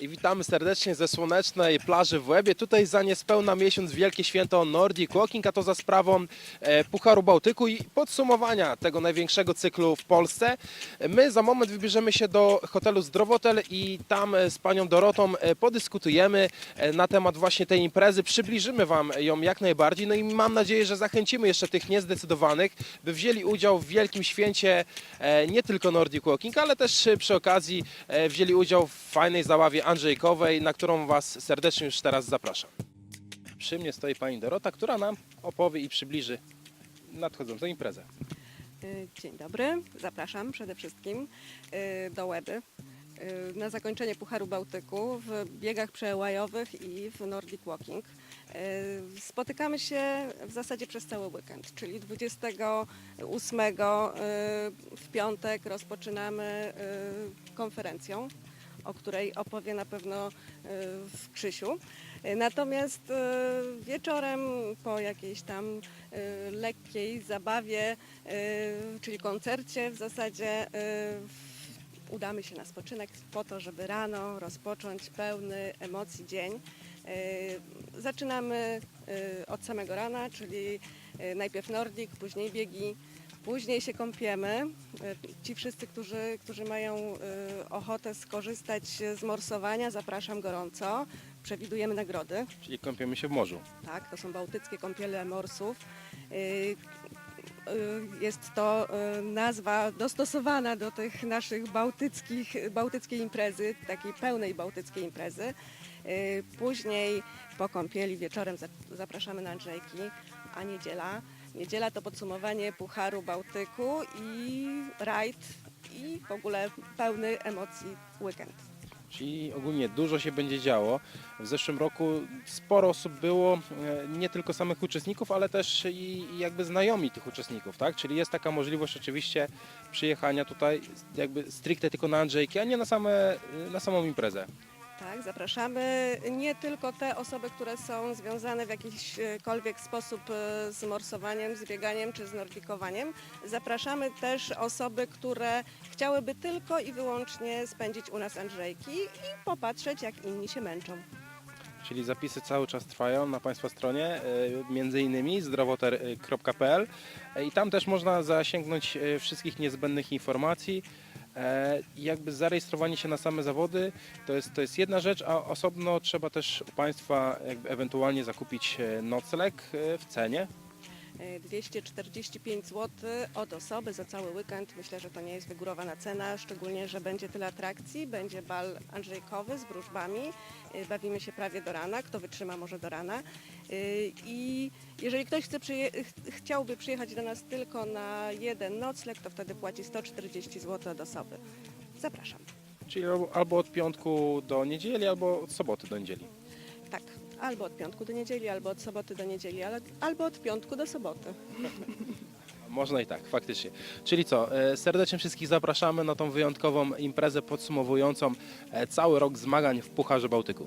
I witamy serdecznie ze słonecznej plaży w Łebie. Tutaj za niespełna miesiąc wielkie święto Nordic Walking, a to za sprawą e, Pucharu Bałtyku i podsumowania tego największego cyklu w Polsce. My za moment wybierzemy się do hotelu Zdrowotel i tam e, z panią Dorotą e, podyskutujemy na temat właśnie tej imprezy. Przybliżymy wam ją jak najbardziej. No i mam nadzieję, że zachęcimy jeszcze tych niezdecydowanych, by wzięli udział w wielkim święcie nie tylko Nordic Walking, ale też przy okazji wzięli udział w fajnej zabawie Andrzejkowej, na którą Was serdecznie już teraz zapraszam. Przy mnie stoi pani Dorota, która nam opowie i przybliży nadchodzącą imprezę. Y, Dzień dobry, zapraszam przede wszystkim y, do Łeby y, na zakończenie Pucharu Bałtyku w biegach przełajowych i w Nordic Walking. Spotykamy się w zasadzie przez cały weekend, czyli 28 y, w piątek rozpoczynamy konferencją, o której opowie na pewno y, w Krzysiu. Natomiast y, wieczorem po jakiejś tam y, lekkiej zabawie, czyli koncercie w zasadzie udamy się na spoczynek po to, żeby rano rozpocząć pełny emocji dzień. Zaczynamy od samego rana, czyli najpierw Nordic, później biegi, później się kąpiemy. Y, Ci wszyscy, którzy, którzy mają y, ochotę skorzystać z morsowania, zapraszam gorąco. Przewidujemy nagrody. Czyli kąpiemy się w morzu. Tak, to są bałtyckie kąpiele morsów. Y, Jest to nazwa dostosowana do tych naszych bałtyckich, bałtyckiej imprezy, takiej pełnej bałtyckiej imprezy. Później po kąpieli wieczorem za- zapraszamy na Andrzejki, a niedziela. Niedziela to podsumowanie Pucharu Bałtyku i rajd i w ogóle pełny emocji weekend. Czyli ogólnie dużo się będzie działo. W zeszłym roku sporo osób było, e, nie tylko samych uczestników, ale też i jakby znajomi tych uczestników, tak? Czyli jest taka możliwość oczywiście przyjechania tutaj jakby stricte tylko na Andrzejki, a nie na, same, na samą imprezę. Tak, zapraszamy nie tylko te osoby, które są związane w jakikolwiek sposób e, z morsowaniem, z bieganiem czy z nordikowaniem. Zapraszamy też osoby, które chciałyby tylko i wyłącznie spędzić u nas Andrzejki i popatrzeć, jak inni się męczą. Czyli zapisy cały czas trwają na Państwa stronie, e, między innymi zdrowoter.pl E, i tam też można zasięgnąć e, wszystkich niezbędnych informacji. E, Jakby zarejestrowanie się na same zawody to jest, to jest jedna rzecz, a osobno trzeba też u Państwa jakby ewentualnie zakupić e, nocleg e, w cenie. E, 245 zł od osoby za cały weekend. Myślę, że to nie jest wygórowana cena, szczególnie, że będzie tyle atrakcji. Będzie bal Andrzejkowy z wróżbami. Bawimy się prawie do rana. Kto wytrzyma, może do rana. I jeżeli ktoś chce przyje- ch- chciałby przyjechać do nas tylko na jeden nocleg, to wtedy płaci 140 zł od osoby. Zapraszam. Czyli albo- od piątku do niedzieli, albo od soboty do niedzieli. Tak, albo od piątku do niedzieli, albo od soboty do niedzieli, ale, albo od piątku do soboty. Można i tak, faktycznie. Czyli co, e, serdecznie wszystkich zapraszamy na tą wyjątkową imprezę podsumowującą e, cały rok zmagań w Pucharze Bałtyku.